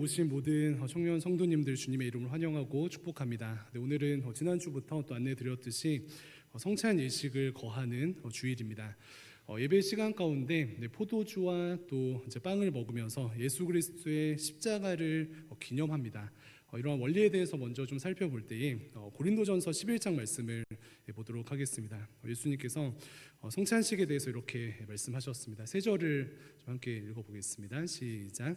오신 모든 청년 성도님들 주님의 이름으로 환영하고 축복합니다. 네, 오늘은 어, 지난주부터 또 안내드렸듯이 어, 성찬 예식을 거하는 어, 주일입니다. 어, 예배 시간 가운데 네, 포도주와 또 빵을 먹으면서 예수 그리스도의 십자가를 어, 기념합니다. 어, 이러한 원리에 대해서 먼저 좀 살펴볼 때에 어, 고린도전서 11장 말씀을 예, 보도록 하겠습니다. 어, 예수님께서 어, 성찬식에 대해서 이렇게 말씀하셨습니다. 세 절을 좀 함께 읽어보겠습니다. 시작.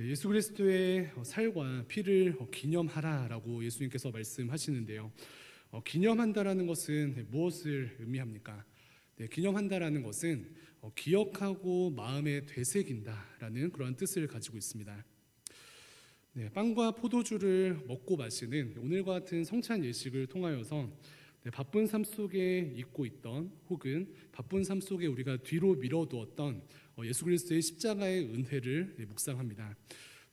예수 그리스도의 어, 살과 피를 어, 기념하라라고 예수님께서 말씀하시는데요. 어, 기념한다라는 것은 네, 무엇을 의미합니까? 네, 기념한다라는 것은 어, 기억하고 마음에 되새긴다라는 그러한 뜻을 가지고 있습니다. 네, 빵과 포도주를 먹고 마시는 오늘과 같은 성찬 예식을 통하여서 네, 바쁜 삶 속에 잊고 있던 혹은 바쁜 삶 속에 우리가 뒤로 미뤄두었던 어, 예수 그리스도의 십자가의 은혜를 네, 묵상합니다.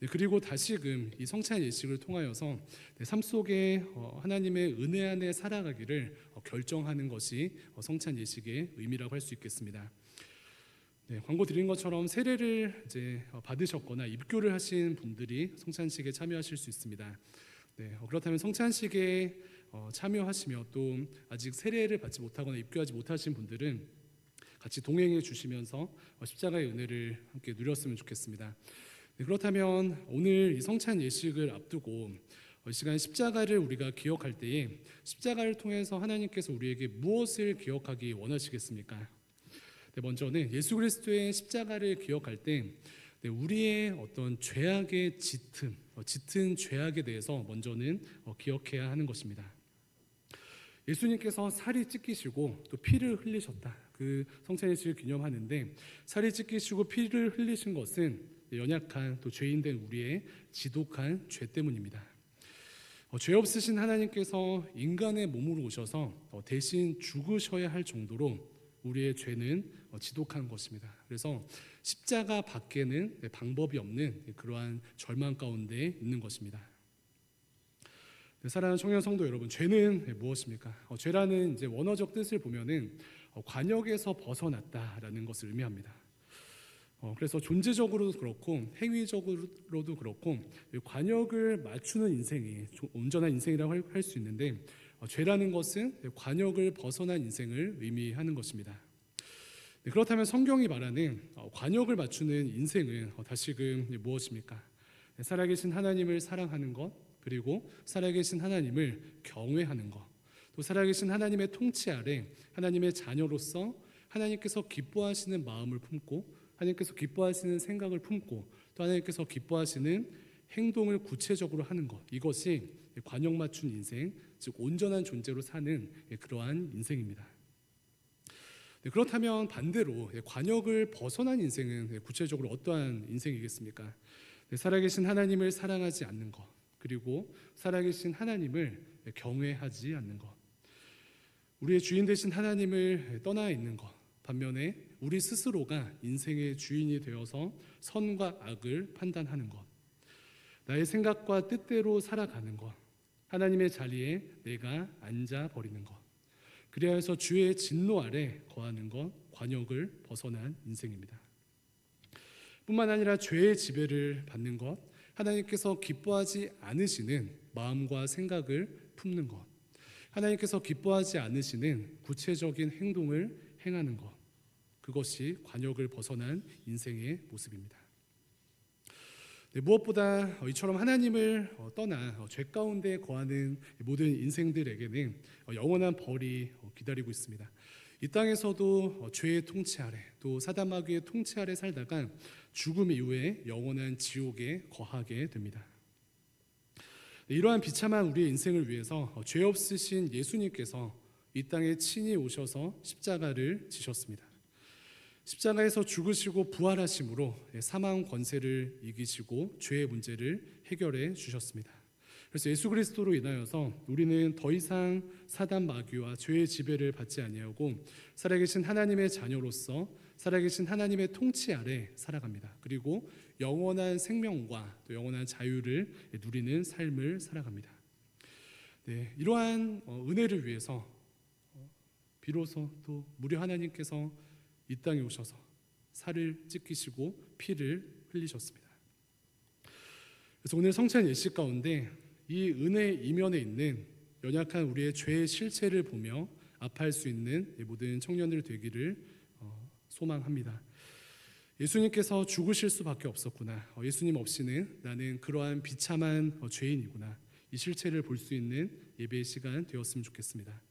네, 그리고 다시금 이 성찬 예식을 통하여서 네, 삶 속에 어, 하나님의 은혜 안에 살아가기를 어, 결정하는 것이 어, 성찬 예식의 의미라고 할 수 있겠습니다. 네, 광고 드린 것처럼 세례를 이제 어, 받으셨거나 입교를 하신 분들이 성찬식에 참여하실 수 있습니다. 네, 어, 그렇다면 성찬식에 어, 참여하시며 또 아직 세례를 받지 못하거나 입교하지 못하신 분들은 같이 동행해 주시면서 어, 십자가의 은혜를 함께 누렸으면 좋겠습니다. 네, 그렇다면 오늘 이 성찬 예식을 앞두고 어, 이 시간 십자가를 우리가 기억할 때에 십자가를 통해서 하나님께서 우리에게 무엇을 기억하기 원하시겠습니까? 네, 먼저는 예수 그리스도의 십자가를 기억할 때 네, 우리의 어떤 죄악의 짙은 어, 짙은 죄악에 대해서 먼저는 어, 기억해야 하는 것입니다. 예수님께서 살이 찢기시고 또 피를 흘리셨다. 그 성찬 예식을 기념하는데 살이 찢기시고 피를 흘리신 것은 연약한 또 죄인된 우리의 지독한 죄 때문입니다. 어, 죄 없으신 하나님께서 인간의 몸으로 오셔서 어, 대신 죽으셔야 할 정도로 우리의 죄는 어, 지독한 것입니다. 그래서 십자가 밖에는 네, 방법이 없는 그러한 절망 가운데 있는 것입니다. 네, 사랑하는 청년 성도 여러분, 죄는 네, 무엇입니까? 어, 죄라는 이제 원어적 뜻을 보면은 어, 관역에서 벗어났다라는 것을 의미합니다. 어, 그래서 존재적으로도 그렇고 행위적으로도 그렇고 이 관역을 맞추는 인생이 조- 온전한 인생이라고 할 수 있는데 어, 죄라는 것은 관역을 벗어난 인생을 의미하는 것입니다. 네, 그렇다면 성경이 말하는 어, 관역을 맞추는 인생은 어, 다시금 무엇입니까? 네, 살아계신 하나님을 사랑하는 것, 그리고 살아계신 하나님을 경외하는 것, 또 살아계신 하나님의 통치 아래 하나님의 자녀로서 하나님께서 기뻐하시는 마음을 품고 하나님께서 기뻐하시는 생각을 품고 또 하나님께서 기뻐하시는 행동을 구체적으로 하는 것 이것이 관역 맞춘 인생 즉 온전한 존재로 사는 그러한 인생입니다. 네, 그렇다면 반대로 관역을 벗어난 인생은 구체적으로 어떠한 인생이겠습니까? 네, 살아계신 하나님을 사랑하지 않는 것 그리고 살아계신 하나님을 경외하지 않는 것 우리의 주인 되신 하나님을 떠나 있는 것 반면에 우리 스스로가 인생의 주인이 되어서 선과 악을 판단하는 것 나의 생각과 뜻대로 살아가는 것 하나님의 자리에 내가 앉아 버리는 것 그리하여서 주의 진노 아래 거하는 것 관역을 벗어난 인생입니다. 뿐만 아니라 죄의 지배를 받는 것 하나님께서 기뻐하지 않으시는 마음과 생각을 품는 것 하나님께서 기뻐하지 않으시는 구체적인 행동을 행하는 것 그것이 관역을 벗어난 인생의 모습입니다. 네, 무엇보다 이처럼 하나님을 어, 떠나 어, 죄 가운데 거하는 모든 인생들에게는 어, 영원한 벌이 어, 기다리고 있습니다. 이 땅에서도 어, 죄의 통치 아래 또 사단 마귀의 통치 아래 살다가 죽음 이후에 영원한 지옥에 거하게 됩니다. 네, 이러한 비참한 우리의 인생을 위해서 어, 죄 없으신 예수님께서 이 땅에 친히 오셔서 십자가를 지셨습니다. 십자가에서 죽으시고 부활하심으로 예, 사망 권세를 이기시고 죄의 문제를 해결해 주셨습니다. 그래서 예수 그리스도로 인하여서 우리는 더 이상 사단 마귀와 죄의 지배를 받지 아니하고 살아계신 하나님의 자녀로서 살아계신 하나님의 통치 아래 살아갑니다. 그리고 영원한 생명과 또 영원한 자유를 누리는 삶을 살아갑니다. 네, 이러한 어, 은혜를 위해서 어, 비로소 또 무려 하나님께서 이 땅에 오셔서 살을 찢기시고 피를 흘리셨습니다. 그래서 오늘 성찬 예식 가운데 이 은혜 이면에 있는 연약한 우리의 죄의 실체를 보며 아파할 수 있는 이 모든 청년들 되기를 어, 소망합니다. 예수님께서 죽으실 수밖에 없었구나. 어, 예수님 없이는 나는 그러한 비참한 어, 죄인이구나. 이 실체를 볼 수 있는 예배의 시간 되었으면 좋겠습니다.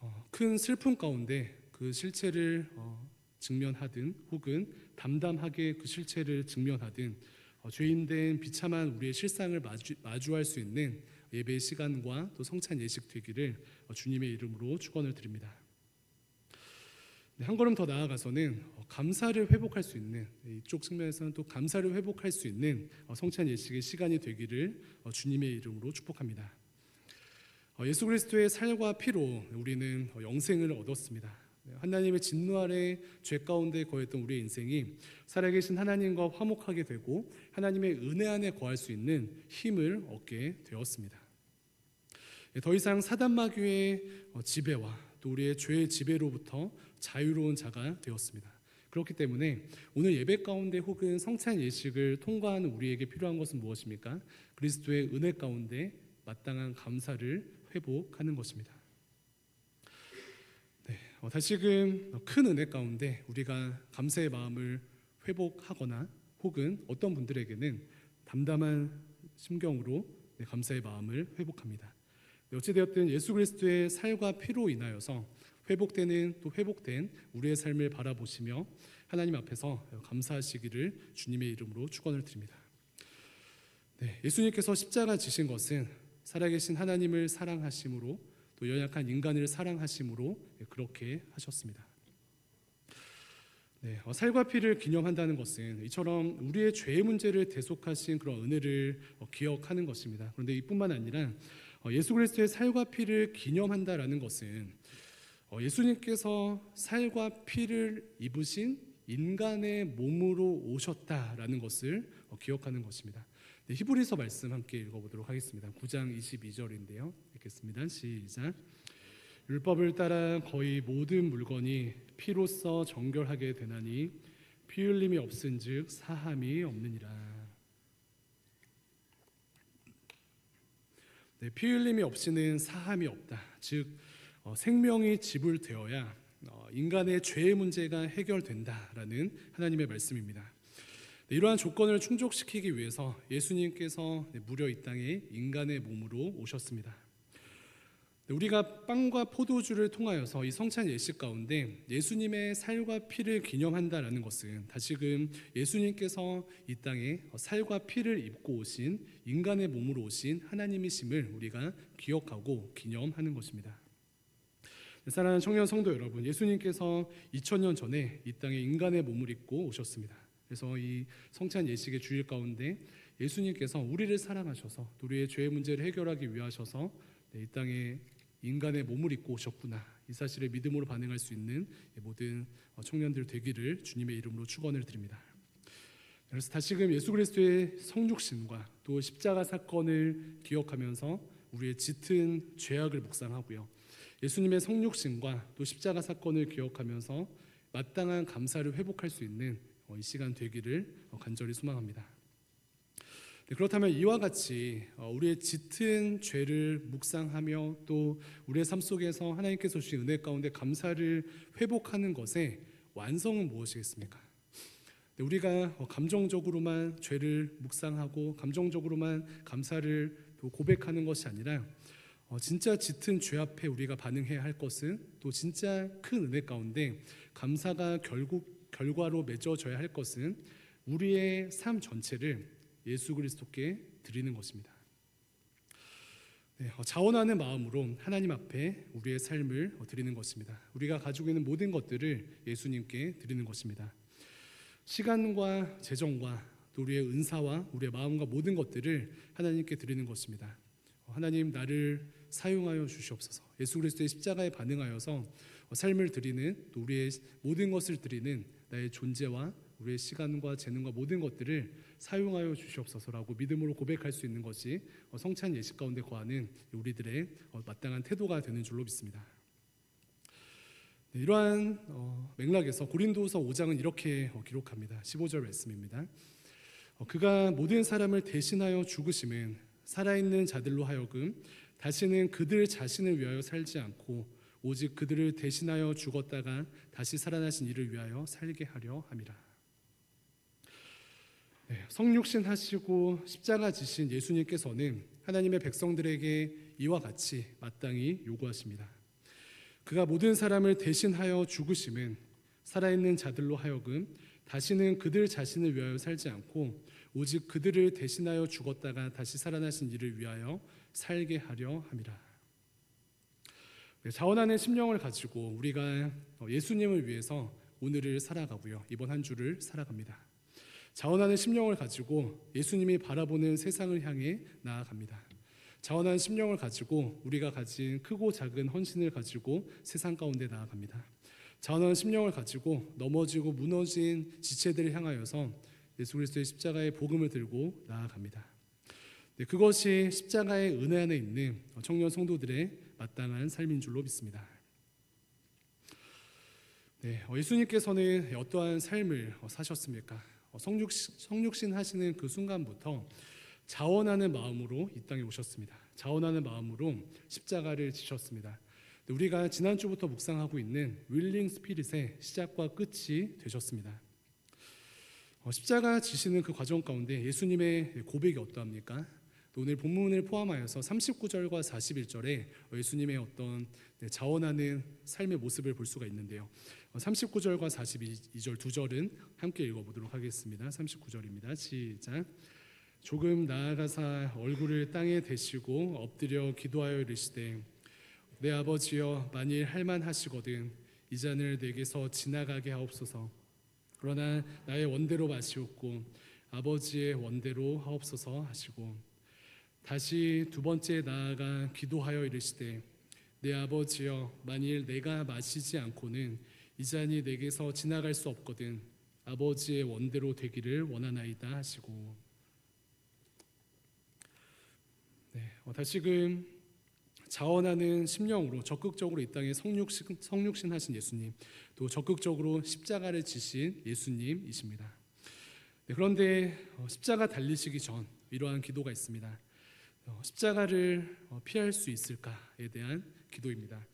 어, 큰 슬픔 가운데 그 실체를 어, 직면하든 혹은 담담하게 그 실체를 직면하든 어, 죄인된 비참한 우리의 실상을 마주, 마주할 수 있는 예배의 시간과 또 성찬 예식 되기를 어, 주님의 이름으로 축원을 드립니다. 네, 한 걸음 더 나아가서는 어, 감사를 회복할 수 있는 이쪽 측면에서는 또 감사를 회복할 수 있는 어, 성찬 예식의 시간이 되기를 어, 주님의 이름으로 축복합니다. 어, 예수 그리스도의 살과 피로 우리는 어, 영생을 얻었습니다. 네, 하나님의 진노 아래 죄 가운데 거했던 우리의 인생이 살아계신 하나님과 화목하게 되고 하나님의 은혜 안에 거할 수 있는 힘을 얻게 되었습니다. 네, 더 이상 사단 마귀의 어, 지배와 또 우리의 죄의 지배로부터 자유로운 자가 되었습니다. 그렇기 때문에 오늘 예배 가운데 혹은 성찬 예식을 통과하는 우리에게 필요한 것은 무엇입니까? 그리스도의 은혜 가운데 마땅한 감사를 회복하는 것입니다. 네, 어, 다시금 큰 은혜 가운데 우리가 감사의 마음을 회복하거나 혹은 어떤 분들에게는 담담한 심경으로 네, 감사의 마음을 회복합니다. 네, 어찌되었든 예수 그리스도의 살과 피로 인하여서 회복되는 또 회복된 우리의 삶을 바라보시며 하나님 앞에서 감사하시기를 주님의 이름으로 축원을 드립니다. 네, 예수님께서 십자가 지신 것은 살아계신 하나님을 사랑하심으로 또 연약한 인간을 사랑하심으로 그렇게 하셨습니다. 네, 어, 살과 피를 기념한다는 것은 이처럼 우리의 죄의 문제를 대속하신 그런 은혜를 어, 기억하는 것입니다. 그런데 이뿐만 아니라 어, 예수 그리스도의 살과 피를 기념한다라는 것은 어, 예수님께서 살과 피를 입으신 인간의 몸으로 오셨다라는 것을 어, 기억하는 것입니다. 네, 히브리서 말씀 함께 읽어보도록 하겠습니다. 9장 22절인데요. 읽겠습니다. 시작. 율법을 따라 거의 모든 물건이 피로써 정결하게 되나니 피 흘림이 없은즉 사함이 없느니라. 네, 피 흘림이 없이는 사함이 없다. 즉 어, 생명이 지불되어야 어, 인간의 죄의 문제가 해결된다라는 하나님의 말씀입니다. 네, 이러한 조건을 충족시키기 위해서 예수님께서 네, 무려 이 땅에 인간의 몸으로 오셨습니다. 네, 우리가 빵과 포도주를 통하여서 이 성찬 예식 가운데 예수님의 살과 피를 기념한다라는 것은 다시금 예수님께서 이 땅에 살과 피를 입고 오신 인간의 몸으로 오신 하나님이심을 우리가 기억하고 기념하는 것입니다. 사랑하는 청년 성도 여러분, 예수님께서 2000년 전에 이 땅에 인간의 몸을 입고 오셨습니다. 그래서 이 성찬 예식의 주일 가운데 예수님께서 우리를 사랑하셔서 우리의 죄의 문제를 해결하기 위하셔서 네, 이 땅에 인간의 몸을 입고 오셨구나 이 사실에 믿음으로 반응할 수 있는 모든 청년들 되기를 주님의 이름으로 축원을 드립니다. 그래서 다시금 예수 그리스도의 성육신과 또 십자가 사건을 기억하면서 우리의 짙은 죄악을 묵상하고요. 예수님의 성육신과 또 십자가 사건을 기억하면서 마땅한 감사를 회복할 수 있는 어, 이 시간 되기를 어, 간절히 소망합니다. 네, 그렇다면 이와 같이 어, 우리의 짙은 죄를 묵상하며 또 우리의 삶 속에서 하나님께서 주신 은혜 가운데 감사를 회복하는 것의 완성은 무엇이겠습니까? 네, 우리가 감정적으로만 죄를 묵상하고 감정적으로만 감사를 고백하는 것이 아니라 어, 진짜 짙은 죄 앞에 우리가 반응해야 할 것은 또 진짜 큰 은혜 가운데 감사가 결국 결과로 맺어져야 할 것은 우리의 삶 전체를 예수 그리스도께 드리는 것입니다. 네, 어, 자원하는 마음으로 하나님 앞에 우리의 삶을 어, 드리는 것입니다. 우리가 가지고 있는 모든 것들을 예수님께 드리는 것입니다. 시간과 재정과 또 우리의 은사와 우리의 마음과 모든 것들을 하나님께 드리는 것입니다. 어, 하나님 나를 사용하여 주시옵소서. 예수 그리스도의 십자가에 반응하여서 어, 삶을 드리는 또 우리의 모든 것을 드리는 나의 존재와 우리의 시간과 재능과 모든 것들을 사용하여 주시옵소서라고 믿음으로 고백할 수 있는 것이 어, 성찬 예식 가운데 거하는 우리들의 어, 마땅한 태도가 되는 줄로 믿습니다. 네, 이러한 어, 맥락에서 고린도서 5장은 이렇게 어, 기록합니다. 15절 말씀입니다. 어, 그가 모든 사람을 대신하여 죽으심은 살아있는 자들로 하여금 다시는 그들 자신을 위하여 살지 않고 오직 그들을 대신하여 죽었다가 다시 살아나신 이를 위하여 살게 하려 함이라. 네, 성육신 하시고 십자가 지신 예수님께서는 하나님의 백성들에게 이와 같이 마땅히 요구하십니다. 그가 모든 사람을 대신하여 죽으심은 살아있는 자들로 하여금 다시는 그들 자신을 위하여 살지 않고 오직 그들을 대신하여 죽었다가 다시 살아나신 이를 위하여 살게 하려 함이라. 네, 자원하는 심령을 가지고 우리가 예수님을 위해서 오늘을 살아가고요. 이번 한 주를 살아갑니다. 자원하는 심령을 가지고 예수님이 바라보는 세상을 향해 나아갑니다. 자원하는 심령을 가지고 우리가 가진 크고 작은 헌신을 가지고 세상 가운데 나아갑니다. 자원하는 심령을 가지고 넘어지고 무너진 지체들을 향하여서 예수 그리스도의 십자가의 복음을 들고 나아갑니다. 네, 그것이 십자가의 은혜 안에 있는 청년 성도들의 마땅한 삶인 줄로 믿습니다. 네, 어, 예수님께서는 어떠한 삶을 어, 사셨습니까? 어, 성육신, 성육신 하시는 그 순간부터 자원하는 마음으로 이 땅에 오셨습니다. 자원하는 마음으로 십자가를 지셨습니다. 네, 우리가 지난주부터 묵상하고 있는 윌링 스피릿의 시작과 끝이 되셨습니다. 십자가 지시는 그 과정 가운데 예수님의 고백이 어떠합니까? 오늘 본문을 포함하여서 39절과 41절에 예수님의 어떤 네, 자원하는 삶의 모습을 볼 수가 있는데요. 39절과 42절 두 절은 함께 읽어보도록 하겠습니다. 39절입니다. 시작. 조금 나아가사 얼굴을 땅에 대시고 엎드려 기도하여 이르시되 내 아버지여 만일 할만하시거든 이 잔을 내게서 지나가게 하옵소서. 그러나 나의 원대로 마시옵고 아버지의 원대로 하옵소서 하시고 다시 두 번째 나아가 기도하여 이르시되 내 아버지여 만일 내가 마시지 않고는 이 잔이 내게서 지나갈 수 없거든 아버지의 원대로 되기를 원하나이다 하시고 네, 어, 다시금 자원하는 심령으로 적극적으로 이 땅에 성육신, 성육신 하신 예수님 또 적극적으로 십자가를 지신 예수님이십니다. 네, 그런데 어, 십자가 달리시기 전 이러한 기도가 있습니다. 어, 십자가를 어, 피할 수 있을까에 대한 기도입니다.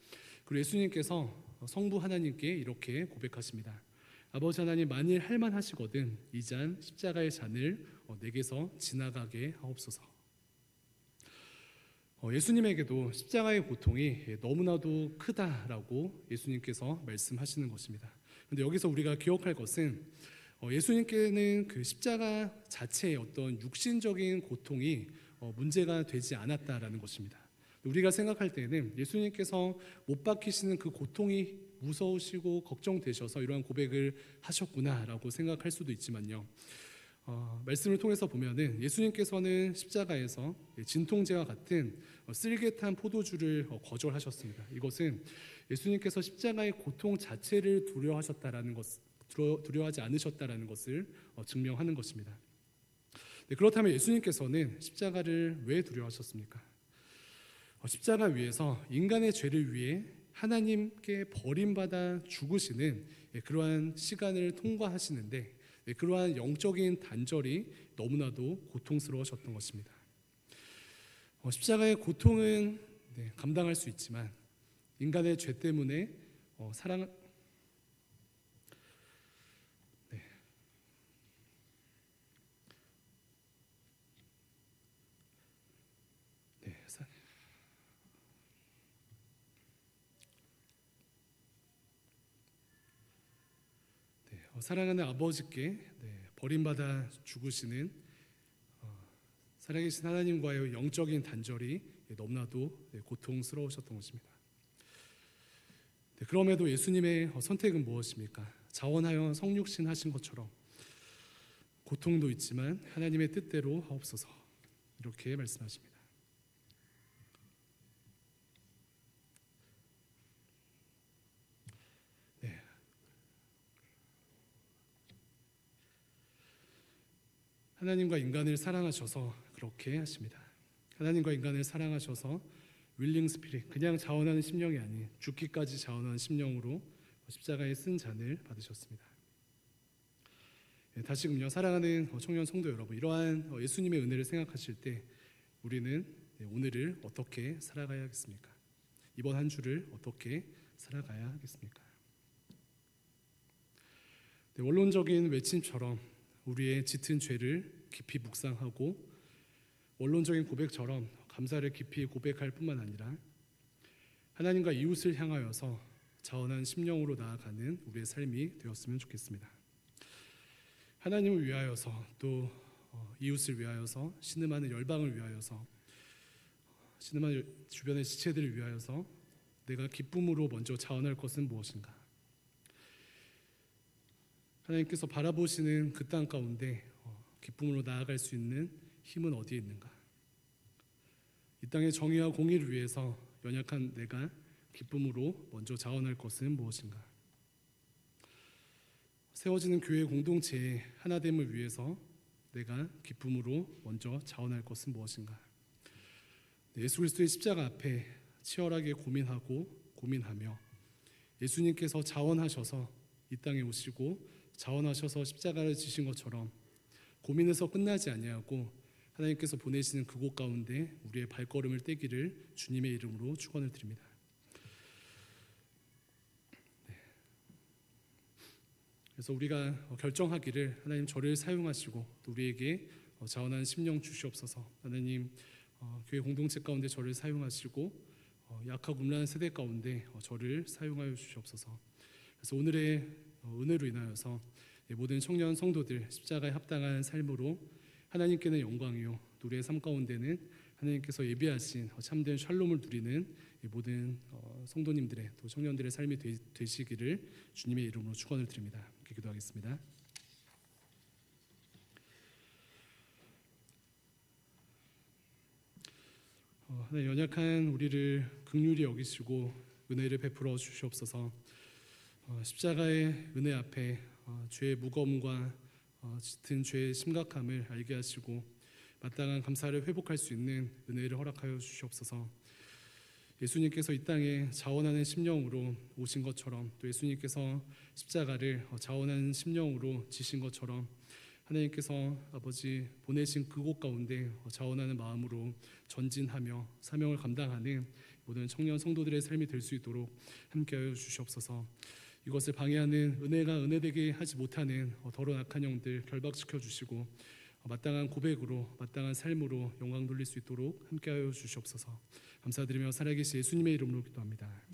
그리고 예수님께서 성부 하나님께 이렇게 고백하십니다. 아버지 하나님 만일 할만하시거든 이 잔 십자가의 잔을 어, 내게서 지나가게 하옵소서. 예수님에게도 십자가의 고통이 너무나도 크다라고 예수님께서 말씀하시는 것입니다. 그런데 여기서 우리가 기억할 것은 예수님께는 그 십자가 자체의 어떤 육신적인 고통이 어, 문제가 되지 않았다라는 것입니다. 우리가 생각할 때는 예수님께서 못 박히시는 그 고통이 무서우시고 걱정되셔서 이러한 고백을 하셨구나라고 생각할 수도 있지만요. 어, 말씀을 통해서 보면은 예수님께서는 십자가에서 진통제와 같은 어, 쓸개탄 포도주를 어, 거절하셨습니다. 이것은 예수님께서 십자가의 고통 자체를 두려워하셨다라는 것, 두려워하지 않으셨다라는 것을 어, 증명하는 것입니다. 네, 그렇다면 예수님께서는 십자가를 왜 두려워하셨습니까? 어, 십자가 위에서 인간의 죄를 위해 하나님께 버림받아 죽으시는 예, 그러한 시간을 통과하시는데 예, 그러한 영적인 단절이 너무나도 고통스러우셨던 것입니다. 어, 십자가의 고통은 네, 감당할 수 있지만 인간의 죄 때문에 어, 사랑 사랑하는 아버지께 네, 버림받아 죽으시는 어, 살아계신 하나님과의 영적인 단절이 네, 너무나도 네, 고통스러우셨던 것입니다. 네, 그럼에도 예수님의 어, 선택은 무엇입니까? 자원하여 성육신 하신 것처럼 고통도 있지만 하나님의 뜻대로 하옵소서 이렇게 말씀하십니다. 하나님과 인간을 사랑하셔서 그렇게 하십니다. 하나님과 인간을 사랑하셔서 윌링 스피릿 그냥 자원하는 심령이 아닌 죽기까지 자원하는 심령으로 십자가에 쓴 잔을 받으셨습니다. 예, 다시금요 사랑하는 어, 청년 성도 여러분 이러한 어, 예수님의 은혜를 생각하실 때 우리는 네, 오늘을 어떻게 살아가야 하겠습니까? 이번 한 주를 어떻게 살아가야 하겠습니까? 네, 원론적인 외침처럼 우리의 짙은 죄를 깊이 묵상하고 원론적인 고백처럼 감사를 깊이 고백할 뿐만 아니라 하나님과 이웃을 향하여서 자원한 심령으로 나아가는 우리의 삶이 되었으면 좋겠습니다. 하나님을 위하여서 또 어, 이웃을 위하여서 신음하는 열방을 위하여서 신음하는 주변의 지체들을 위하여서 내가 기쁨으로 먼저 자원할 것은 무엇인가? 하나님께서 바라보시는 그 땅 가운데 어, 기쁨으로 나아갈 수 있는 힘은 어디에 있는가? 이 땅의 정의와 공의를 위해서 연약한 내가 기쁨으로 먼저 자원할 것은 무엇인가? 세워지는 교회 공동체의 하나됨을 위해서 내가 기쁨으로 먼저 자원할 것은 무엇인가? 예수 그리스도의 십자가 앞에 치열하게 고민하고 고민하며 예수님께서 자원하셔서 이 땅에 오시고 자원하셔서 십자가를 지신 것처럼 고민해서 끝나지 아니하고 하나님께서 보내시는 그곳 가운데 우리의 발걸음을 떼기를 주님의 이름으로 축원을 드립니다. 네. 그래서 우리가 결정하기를 하나님 저를 사용하시고 또 우리에게 자원하는 심령 주시옵소서. 하나님 어, 교회 공동체 가운데 저를 사용하시고 어, 약하고 음란한 세대 가운데 어, 저를 사용하여 주시옵소서. 그래서 오늘의 어, 은혜로 인하여서 이 모든 청년 성도들 십자가에 합당한 삶으로 하나님께는 영광이요 또 우리의 삶 가운데는 하나님께서 예비하신 어, 참된 샬롬을 누리는 이 모든 어, 성도님들의 또 청년들의 삶이 되, 되시기를 주님의 이름으로 축원을 드립니다. 기도하겠습니다. 어, 하나님 연약한 우리를 극률히 여기시고 은혜를 베풀어 주시옵소서. 어, 십자가의 은혜 앞에 어, 죄의 무거움과 어, 짙은 죄의 심각함을 알게 하시고 마땅한 감사를 회복할 수 있는 은혜를 허락하여 주시옵소서. 예수님께서 이 땅에 자원하는 심령으로 오신 것처럼 또 예수님께서 십자가를 어, 자원하는 심령으로 지신 것처럼 하나님께서 아버지 보내신 그곳 가운데 어, 자원하는 마음으로 전진하며 사명을 감당하는 모든 청년 성도들의 삶이 될 수 있도록 함께하여 주시옵소서. 이것을 방해하는 은혜가 은혜되게 하지 못하는 어, 더러운 악한 영들 결박시켜 주시고 어, 마땅한 고백으로 마땅한 삶으로 영광 돌릴 수 있도록 함께하여 주시옵소서. 감사드리며 살아계신 예수님의 이름으로 기도합니다.